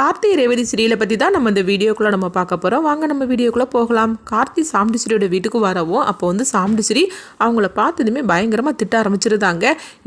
கார்த்தி ரேவதி சீரியலை பற்றி தான் நம்ம இந்த வீடியோக்குள்ளே நம்ம பார்க்க போகிறோம் வாங்க நம்ம வீடியோக்குள்ளே போகலாம். கார்த்தி சாமுண்டிஸ்ரீயோட வீட்டுக்கு வரவும் அப்போ வந்து சாமுண்டிஸ்ரீ அவங்கள பார்த்ததுமே பயங்கரமாக திட்ட ஆரம்பிச்சிருந்தாங்க.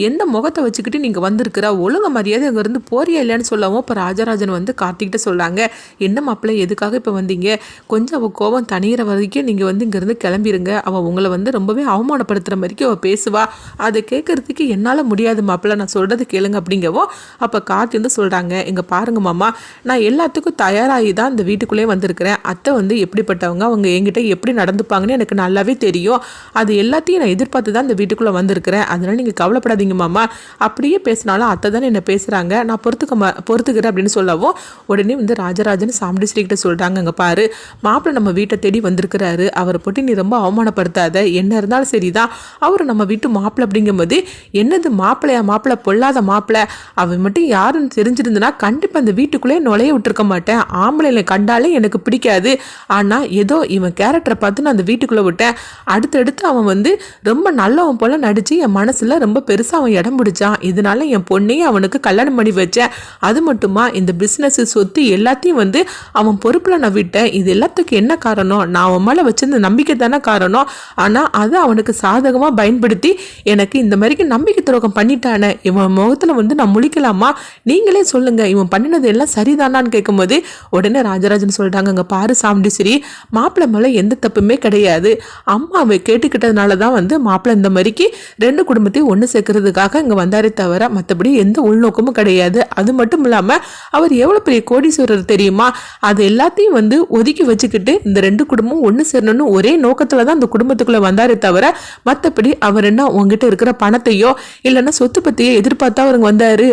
எந்த முகத்தை வச்சுக்கிட்டு நீங்கள் வந்திருக்கிற? ஒழுங்க மரியாதை அங்கேருந்து போறியா இல்லையான்னு சொல்லவும் இப்போ ராஜராஜன் வந்து கார்த்திகிட்ட சொல்கிறாங்க என்ன மாப்பிள்ளை எதுக்காக இப்போ வந்தீங்க? கொஞ்சம் அவள் கோபம் தனியிற வரைக்கும் நீங்கள் வந்து இங்கேருந்து கிளம்பிருங்க. அவள் உங்களை வந்து ரொம்பவே அவமானப்படுத்துகிற மாதிரிக்கு அவள் பேசுவா. அதை கேட்கறதுக்கு என்னால் முடியாது மாப்பிள்ளை. நான் சொல்கிறது கேளுங்க அப்படிங்கவும் அப்போ கார்த்தி வந்து சொல்கிறாங்க இங்கே பாருங்க மாமா நான் எல்லாத்துக்கும் தயாராகி தான் இந்த வீட்டுக்குள்ளே வந்திருக்கிறேன். அத்தை வந்து எப்படிப்பட்டவங்க? அவங்க என்கிட்ட எப்படி நடந்துப்பாங்கன்னு எனக்கு நல்லாவே தெரியும். அது எல்லாத்தையும் நான் எதிர்பார்த்து தான் இந்த வீட்டுக்குள்ளே வந்திருக்கிறேன். அதனால் நீங்கள் கவலைப்படாதீங்க மாமா. அப்படியே பேசினாலும் அத்தை தானே என்ன பேசுகிறாங்க நான் பொறுத்துக்க மா பொறுத்துக்கிறேன் அப்படின்னு சொல்லவும் உடனே வந்து ராஜராஜன் சாமுண்டி ஸ்ரீகிட்ட சொல்கிறாங்க அங்கே பாரு மாப்பிள்ளை நம்ம வீட்டை தேடி வந்திருக்கிறாரு. அவரை போட்டு நீ ரொம்ப அவமானப்படுத்தாத. என்ன இருந்தாலும் சரிதான். அவர் நம்ம வீட்டு மாப்பிள்ளை அப்படிங்கும்போது என்னது மாப்பிள்ளையா? மாப்பிள்ளை பொல்லாத மாப்பிள்ளை. அவன் மட்டும் யாருன்னு தெரிஞ்சிருந்தனா கண்டிப்பாக அந்த வீட்டுக்குள்ளே நுழைய விட்டுருக்க மாட்டேன். ஆம்பளைங்களை கண்டாலே எனக்கு பிடிக்காது. ஆனால் ஏதோ இவன் கேரக்டரை பார்த்து நான் அந்த வீட்டுக்குள்ளே விட்டேன். அடுத்தடுத்து அவன் வந்து ரொம்ப நல்லவன் போல் நடித்து என் மனசில் ரொம்ப பெருசாக அவன் இடம் பிடிச்சான். இதனால என் பொண்ணையும் அவனுக்கு கல்யாணம் பண்ணி வச்சேன். அது மட்டுமா இந்த பிஸ்னஸ் சொத்து எல்லாத்தையும் வந்து அவன் பொறுப்பில் நான் விட்டேன். இது எல்லாத்துக்கும் என்ன காரணம்? நான் அவன் மேலே வச்சிருந்த நம்பிக்கை தானே காரணம்? ஆனால் அதை அவனுக்கு சாதகமாக பயன்படுத்தி எனக்கு இந்த மாதிரிக்கு நம்பிக்கை துரோகம் பண்ணிட்டானே. இவன் முகத்தில் வந்து நான் முழிக்கலாமா? நீங்களே சொல்லுங்கள் இவன் பண்ணினது எல்லாம் தானான்னு கேட்கும்போது உடனே ராஜராஜன் சொல்லிட்டாங்க அங்கே பாரு சாமுண்டீஸ்வரி மாப்பிள்ளை மேலே எந்த தப்புமே கிடையாது. அம்மாவை கேட்டுக்கிட்டதுனால தான் வந்து மாப்பிள்ளை இந்த மாதிரிக்கு ரெண்டு குடும்பத்தையும் ஒன்று சேர்க்கறதுக்காக இங்கே வந்தாரே தவிர மற்றபடி எந்த உள்நோக்கமும் கிடையாது. அது மட்டும் இல்லாமல் அவர் எவ்வளோ பெரிய கோடீஸ்வரர் தெரியுமா? அது எல்லாத்தையும் வந்து ஒதுக்கி வச்சுக்கிட்டு இந்த ரெண்டு குடும்பமும் ஒன்று சேரணும்னு ஒரே நோக்கத்தில் தான் அந்த குடும்பத்துக்குள்ளே வந்தாரே தவிர மற்றபடி அவர் என்ன உங்ககிட்ட இருக்கிற பணத்தையோ இல்லைன்னா சொத்து பற்றியோ எதிர்பார்த்தா அவருங்க வந்தாரு.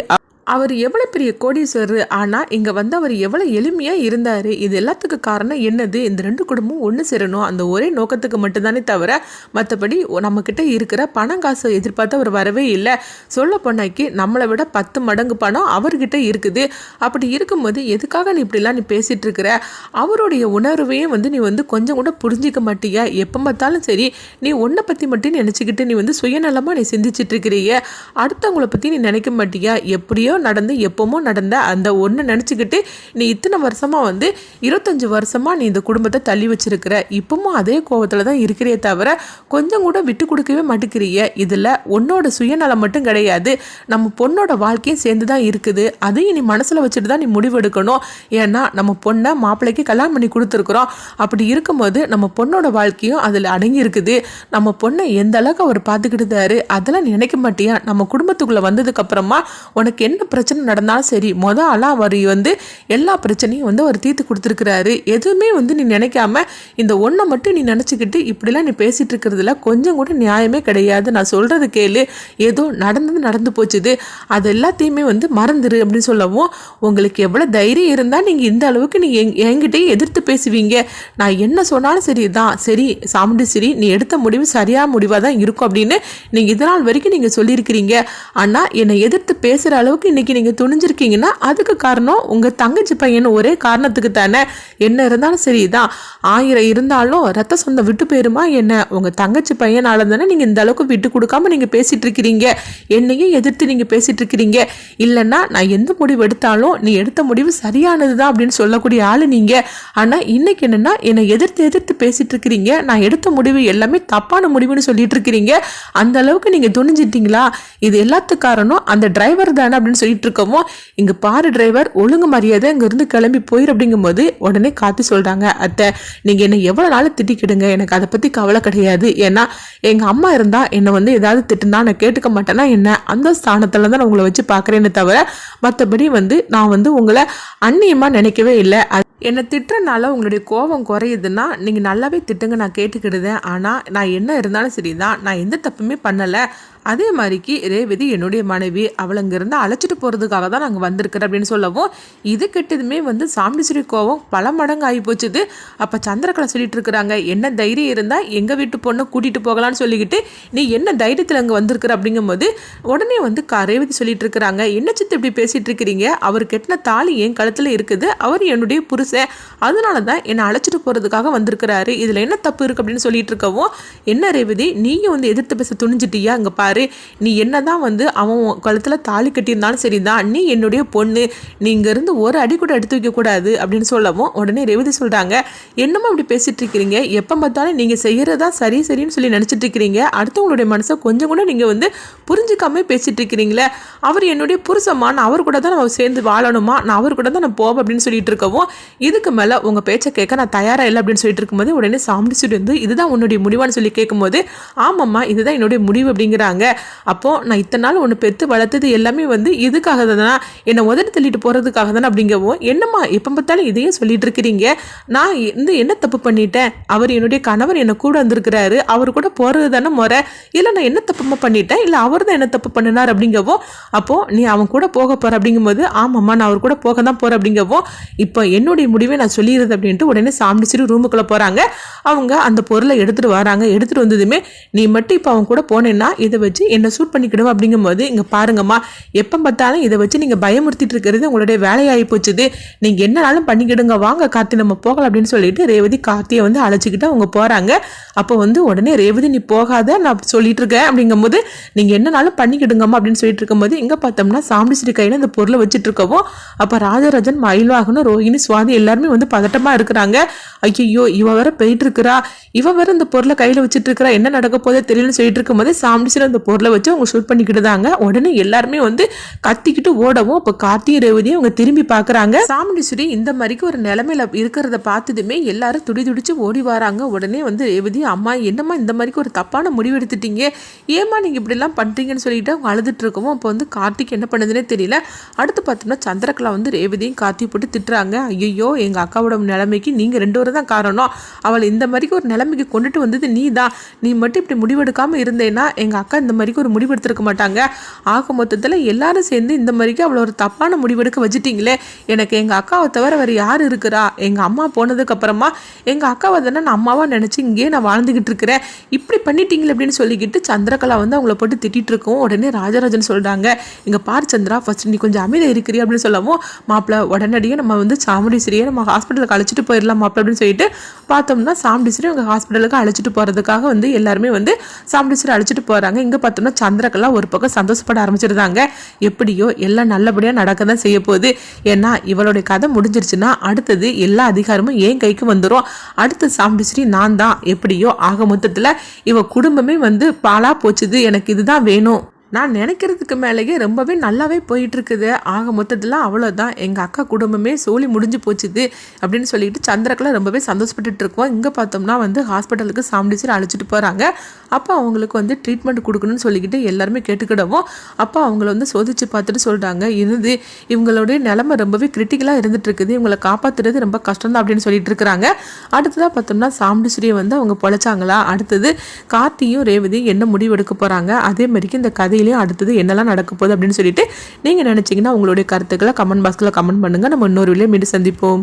அவர் எவ்வளோ பெரிய கோடீஸ்வரர் ஆனால் இங்கே வந்து அவர் எவ்வளோ எளிமையாக இருந்தார். இது எல்லாத்துக்கு காரணம் என்னது? இந்த ரெண்டு குடும்பமும் ஒன்று சேரணும். அந்த ஒரே நோக்கத்துக்கு மட்டும்தானே தவிர மற்றபடி நம்மக்கிட்ட இருக்கிற பணம் காசு எதிர்பார்த்து அவர் வரவே இல்லை. சொல்ல போனாக்கி நம்மளை விட பத்து மடங்கு பணம் அவர்கிட்ட இருக்குது. அப்படி இருக்கும்போது எதுக்காக நீ இப்படிலாம் நீ பேசிகிட்டு இருக்கிற? அவருடைய உணர்வையும் வந்து நீ வந்து கொஞ்சம் கூட புரிஞ்சிக்க மாட்டியா? எப்போ பார்த்தாலும் சரி நீ உன்னை பற்றி மட்டும் நினச்சிக்கிட்டு நீ வந்து சுயநலமாக நீ சிந்திச்சிட்டு அடுத்தவங்களை அடுத்தவங்கள பற்றி நீ நினைக்க மாட்டியா? எப்படியோ நடந்து எப்போமோ நடந்த அந்த ஒன்று நினச்சிக்கிட்டு நீ இத்தனை வருஷமாக வந்து இருபத்தஞ்சி வருஷமாக நீ இந்த குடும்பத்தை தள்ளி வச்சிருக்கிற. இப்பவும் அதே கோபத்தில் தான் இருக்கிறே தவிர கொஞ்சம் கூட விட்டு கொடுக்கவே மாட்டேங்கிறிய இதில் உன்னோட சுயநலம் மட்டும் கிடையாது. நம்ம பொண்ணோட வாழ்க்கையும் சேர்ந்து தான் இருக்குது. அதையும் நீ மனசில் வச்சுட்டு தான் நீ முடிவெடுக்கணும் ஏன்னா நம்ம பொண்ணை மாப்பிள்ளைக்கு கல்யாணம் பண்ணி கொடுத்துருக்குறோம். அப்படி இருக்கும்போது நம்ம பொண்ணோட வாழ்க்கையும் அதில் அடங்கி இருக்குது. நம்ம பொண்ணை எந்த அளவுக்கு அவர் பார்த்துக்கிட்டு அதெல்லாம் நினைக்க மாட்டியா? நம்ம குடும்பத்துக்குள்ளே வந்ததுக்கப்புறமா உனக்கு என்ன என்ன பிரச்சனை நடந்தாலும் சரி மொதல் ஆளாக அவர் வந்து எல்லா பிரச்சனையும் வந்து அவர் தீர்த்து கொடுத்துருக்குறாரு. எதுவுமே வந்து நீ நினைக்காம இந்த ஒன்றை மட்டும் நீ நினச்சிக்கிட்டு இப்படிலாம் நீ பேசிகிட்டு இருக்கிறதுல கொஞ்சம் கூட நியாயமே கிடையாது. நான் சொல்கிறது கேளு. ஏதோ நடந்தது நடந்து போச்சுது. அது எல்லாத்தையுமே வந்து மறந்துரு அப்படின்னு சொல்லவும் உங்களுக்கு எவ்வளோ தைரியம் இருந்தால் நீங்கள் இந்த அளவுக்கு நீ எங் என்கிட்டயே எதிர்த்து பேசுவீங்க. நான் என்ன சொன்னாலும் சரி தான் சரி சாமுண்டி சரி நீ எடுத்த முடிவு சரியாக முடிவாக தான் இருக்கும் அப்படின்னு நீங்கள் இதனால் வரைக்கும் நீங்கள் சொல்லியிருக்கிறீங்க. ஆனால் என்னை எதிர்த்து பேசுகிற அளவுக்கு இன்னைக்கு நீங்கள் துணிஞ்சிருக்கீங்கன்னா அதுக்கு காரணம் உங்கள் தங்கச்சி பையன் ஒரே காரணத்துக்கு தானே. என்ன இருந்தாலும் சரி தான் ஆயிரம் இருந்தாலும் ரத்த சொந்தம் விட்டு போயிருமா என்ன? உங்கள் தங்கச்சி பையனால தானே நீங்கள் இந்த அளவுக்கு விட்டு கொடுக்காம நீங்கள் பேசிட்டு இருக்கிறீங்க என்னையும் எதிர்த்து நீங்கள் பேசிட்டு இருக்கிறீங்க இல்லைன்னா நான் எந்த முடிவு எடுத்தாலும் நீ எடுத்த முடிவு சரியானது தான் அப்படின்னு சொல்லக்கூடிய ஆள் நீங்கள் ஆனால் இன்னைக்கு என்னென்னா என்னை எதிர்த்து எதிர்த்து பேசிட்டு இருக்கிறீங்க நான் எடுத்த முடிவு எல்லாமே தப்பான முடிவுன்னு சொல்லிட்டு இருக்கிறீங்க அந்த அளவுக்கு நீங்கள் துணிஞ்சிட்டீங்களா? இது எல்லாத்துக்கு காரணம் அந்த டிரைவர் தானே அப்படின்னு சொல்லிட்டு இருக்கோமோ இங்கே பாரு டிரைவர் ஒழுங்கு மரியாதை இங்கேருந்து கிளம்பி போயிரு அப்படிங்கும்போது உடனே காத்து சொல்கிறாங்க அத்தை நீங்கள் என்னை எவ்வளோ நாள் திட்டிக்கிடுங்க எனக்கு அதை பற்றி கவலை கிடையாது. ஏன்னா எங்கள் அம்மா இருந்தால் என்னை வந்து ஏதாவது திட்டுனா நான் கேட்டுக்க மாட்டேன்னா என்ன? அந்த ஸ்தானத்தில் தான் நான் உங்களை வச்சு பார்க்குறேன்னு தவிர மற்றபடி வந்து நான் வந்து உங்களை அந்நியமாக நினைக்கவே இல்லை. என்னை திட்டுறனால உங்களுடைய கோபம் குறையுதுன்னா நீங்கள் நல்லாவே திட்டுங்க நான் கேட்டுக்கிடுதேன். ஆனால் நான் என்ன இருந்தாலும் சரி தான் நான் எந்த தப்புமே பண்ணலை. அதே மாதிரிக்கு ரேவதி என்னுடைய மனைவி அவளை இங்கேருந்து அழைச்சிட்டு போகிறதுக்காக தான் நாங்கள் வந்திருக்கிறோம் அப்படின்னு சொல்லவும் இது கெட்டதுமே வந்து சாம்பிஸ்ரீ கோவம் பல மடங்கு ஆகி போச்சுது. அப்போ சந்திரகலை சொல்லிட்டு இருக்கிறாங்க என்ன தைரியம் இருந்தால் எங்கள் வீட்டு பொண்ணை கூட்டிகிட்டு போகலான்னு சொல்லிக்கிட்டு நீ என்ன தைரியத்தில் அங்கே வந்திருக்கிற? அப்படிங்கும்போது உடனே வந்து க ரேவதி சொல்லிட்டு இருக்கிறாங்க என்ன சித்து இப்படி பேசிகிட்டு இருக்கிறீங்க? அவர் கெட்டின தாலி என் கழுத்தில் இருக்குது அவர் என்னுடைய புருஷன் அதனால தான் என்னை அழைச்சிட்டு போகிறதுக்காக வந்திருக்கிறாரு. இதில் என்ன தப்பு இருக்குது அப்படின்னு சொல்லிட்டு இருக்கவும் என்ன ரேவதி நீயும் வந்து எதிர்த்து பேச துணிஞ்சிட்டியா? அங்கே பாரு பாரு நீ என்னதான் வந்து அவன் கழுத்தில் தாலி கட்டியிருந்தாலும் சரி தான் நீ என்னுடைய பொண்ணு. நீ இங்கேருந்து ஒரு அடி கூட எடுத்து வைக்கக்கூடாது அப்படின்னு சொல்லவும் உடனே ரேவதி சொல்கிறாங்க என்னமோ இப்படி பேசிகிட்டு இருக்கிறீங்க? எப்போ பார்த்தாலும் நீங்கள் செய்கிறதா சரி சரின்னு சொல்லி நினச்சிட்டு இருக்கிறீங்க. அடுத்தவங்களுடைய மனசை கொஞ்சம் கூட நீங்கள் வந்து புரிஞ்சுக்காம பேசிகிட்டு இருக்கிறீங்களே. அவர் என்னுடைய புருஷமா நான் அவர் கூட தான் நம்ம சேர்ந்து வாழணுமா? நான் அவர் கூட தான் நான் போவேன் அப்படின்னு சொல்லிட்டு இருக்கவும் இதுக்கு மேலே உங்கள் பேச்சை கேட்க நான் தயாராக இல்லை அப்படின்னு சொல்லிட்டு இருக்கும்போது உடனே சாம்பிடிச்சுட்டு வந்து இதுதான் உன்னுடைய முடிவான்னு சொல்லி கேட்கும்போது ஆமாம்மா இதுதான் என்னுடைய முடிவு அப்படிங்கிறாங்க. அப்போது நான் இத்தனை நாள் ஒன்று பெற்று வளர்த்தது எல்லாமே வந்து இதுக்காக தானே? என்னை உதறி தள்ளிட்டு போகிறதுக்காக தானே அப்படிங்கவும் என்னம்மா எப்போ பார்த்தாலும் இதையே சொல்லிட்டு இருக்கிறீங்க நான் இந்த என்ன தப்பு பண்ணிட்டேன்? அவர் என்னுடைய கணவர் என்னை கூட வந்திருக்கிறாரு. அவர் கூட போகிறது தானே முறை. இல்லை நான் என்ன தப்புமா பண்ணிட்டேன்? இல்லை அவர் தான் என்ன தப்பு பண்ணினார் அப்படிங்கவோ அப்போது நீ அவன் கூட போக போகிற அப்படிங்கும்போது ஆமாம்மா நான் அவர் கூட போக தான் போகிறேன் அப்படிங்கவோ இப்போ என்னுடைய முடிவை நான் சொல்லிடுறது அப்படின்ட்டு உடனே சாமிச்சிட்டு ரூமுக்குள்ளே போகிறாங்க அவங்க அந்த பொருளை எடுத்துகிட்டு வராங்க. எடுத்துகிட்டு வந்ததுமே நீ மட்டும் இப்போ அவன் கூட போனேன்னா இதை வச்சு என்னை சூட் பண்ணிக்கிடுவோம் அப்படிங்கும்போது இங்கே பாருங்கம்மா எப்போ பார்த்தாலும் இதை வச்சு நீங்கள் பயமுறுத்திட்டு இருக்கிறது உங்களுடைய வேலையாகி போச்சுது. நீங்கள் என்னனாலும் பண்ணிக்கிடுங்க வாங்க கார்த்தி நம்ம போகலாம் அப்படின்னு சொல்லிட்டு ரேவதி கார்த்தியை வந்து அழைச்சிக்கிட்டு அவங்க போகிறாங்க அப்போ வந்து உடனே ரேவதி நீ போகாத நான் சொல்லிட்டு இருக்கேன். அப்படிங்கும்போது நீங்கள் என்னனாலும் பண்ணிக்கிடுங்கம்மா அப்படின்னு சொல்லிட்டு இருக்கும்போது இங்கே பார்த்தோம்னா சாம்பிஸ்ரீ கையில் இந்த பொருளை வச்சுட்டு இருக்கவும் அப்போ ராஜராஜன் மயில்வாகனும் ரோஹிணி சுவாதி எல்லாருமே வந்து பதட்டமாக இருக்கிறாங்க. ஐயோ இவ வேற போயிட்டு இருக்கிறா. இவ வேற இந்த பொருளை கையில் வச்சுட்டு இருக்கிறா. என்ன நடக்க போதே தெரியலன்னு சொல்லிட்டு இருக்கும்போது சாம்பிஸ்ரீ அந்த பொருளை வச்சு அவங்க ஷூட் பண்ணிக்கிட்டு தாங்க உடனே எல்லாருமே வந்து கத்திக்கிட்டு ஓடவும் இப்போ கார்த்திகை ரேவதியும் அவங்க திரும்பி பார்க்குறாங்க சாமுண்டீஸ்வரி இந்த மாதிரிக்கு ஒரு நிலமையில இருக்கிறத பார்த்ததுமே எல்லாரும் துடி துடிச்சு ஓடி வராங்க. உடனே வந்து ரேவதி அம்மா என்னம்மா இந்த மாதிரிக்கு ஒரு தப்பான முடிவு எடுத்துட்டீங்க? ஏம்மா நீங்கள் இப்படிலாம் பண்ணுறீங்கன்னு சொல்லிட்டு அவங்க அழுதுட்டு இருக்கவும் அப்போ வந்து கார்த்திக் என்ன பண்ணுதுன்னே தெரியல. அடுத்து பார்த்தோம்னா சந்திரகலா வந்து ரேவதியும் கார்த்தி போட்டு திட்டுறாங்க. ஐயோ எங்கள் அக்காவோட நிலைமைக்கு நீங்கள் ரெண்டு பேரும் தான் காரணம். அவளை இந்த மாதிரிக்கு ஒரு நிலைமைக்கு கொண்டுட்டு வந்தது நீ தான் நீ மட்டும் இப்படி முடிவெடுக்காமல் இருந்தேன்னா எங்கள் அக்கா இந்த மாதிரிக்கு ஒரு முடிவு எடுத்திருக்க மாட்டாங்க. ஆக மொத்தத்தில் எல்லாரும் சேர்ந்து இந்த மாதிரிக்கு அவ்வளோ ஒரு தப்பான முடிவெடுக்க வச்சுட்டிங்களே. எனக்கு எங்கள் அக்காவை தவிர வேறு யார் இருக்கிறா? எங்கள் அம்மா போனதுக்கப்புறமா எங்கள் அக்காவை தானே நான் அம்மாவாக நினச்சி இங்கேயே நான் வாழ்ந்துக்கிட்டு இருக்கிறேன். இப்படி பண்ணிட்டீங்களே அப்படின்னு சொல்லிக்கிட்டு சந்திரகலா வந்து அவங்கள போட்டு திட்டிட்டு இருக்கோம் உடனே ராஜராஜன் சொல்கிறாங்க இங்கே பார் சந்திரா ஃபர்ஸ்ட் நீ கொஞ்சம் அமைதியாக இருக்கிறியா அப்படின்னு சொல்லவும் மாப்பிள்ள உடனடியே நம்ம வந்து சாமுண்டீஸ்வரியை நம்ம ஹாஸ்பிட்டலுக்கு அழைச்சிட்டு போயிடலாம் மாப்பிள்ள அப்படின்னு சொல்லிட்டு பார்த்தோம்னா சாமுண்டீஸ்வரி அவங்க ஹாஸ்பிட்டலுக்கு அழைச்சிட்டு போகிறதுக்காக வந்து எல்லாருமே வந்து சாமுண்டீஸ்வரி அழைச்சிட்டு போகிறாங்க இங்கே பார்த்தோம்னா சந்திரக்கெல்லாம் ஒரு பக்கம் சந்தோஷப்பட ஆரம்பிச்சிருந்தாங்க எப்படியோ எல்லாம் நல்லபடியாக நடக்க தான் செய்ய போகுது. ஏன்னா இவளுடைய கதை முடிஞ்சிருச்சுன்னா அடுத்தது எல்லா அதிகாரமும் ஏன் கைக்கு வந்துடும் அடுத்த சாம்பிஸ்ரீ நான் தான் எப்படியோ ஆக மொத்தத்தில் இவ குடும்பமே வந்து பாலாக போச்சுது. எனக்கு இதுதான் வேணும். நான் நினைக்கிறதுக்கு மேலேயே ரொம்பவே நல்லாவே போயிட்டுருக்குது. ஆக மொத்தத்தில் அவ்வளோதான். எங்கள் அக்கா குடும்பமே சோழி முடிஞ்சு போச்சுது அப்படின்னு சொல்லிட்டு சந்திரக்கெல்லாம் ரொம்பவே சந்தோஷப்பட்டுட்டு இருக்கோம் இங்கே பார்த்தோம்னா வந்து ஹாஸ்பிட்டலுக்கு சாம்பிடிச்சர் அழைச்சிட்டு போகிறாங்க அப்போ அவங்களுக்கு வந்து ட்ரீட்மெண்ட் கொடுக்கணும்னு சொல்லிக்கிட்டு எல்லாருமே கேட்டுக்கிடவும். அப்போ அவங்கள வந்து சோதிச்சு பார்த்துட்டு சொல்கிறாங்க இருந்து இவங்களுடைய நிலமை ரொம்பவே கிரிட்டிக்கலாக இருந்துட்டு இருக்குது இவங்களை காப்பாற்றுறது ரொம்ப கஷ்டம் தான் அப்படின்னு சொல்லிட்டு இருக்கிறாங்க அடுத்ததாக பார்த்தோம்னா சாம்பிடிஸ்ரீயை வந்து அவங்க பொழைச்சாங்களா? அடுத்தது கார்த்தியும் ரேவதியும் என்ன முடிவு எடுக்க போகிறாங்க அதே மாதிரிக்கு இந்த கதை கதையிலையும் அடுத்தது என்னெல்லாம் நடக்க போகுது அப்படின்னு சொல்லிட்டு நீங்கள் நினச்சிங்கன்னா உங்களுடைய கருத்துக்களை கமெண்ட் பாக்ஸில் கமெண்ட் பண்ணுங்கள் நம்ம இன்னொரு வீடியோ மீண்டும் சந்திப்போம்.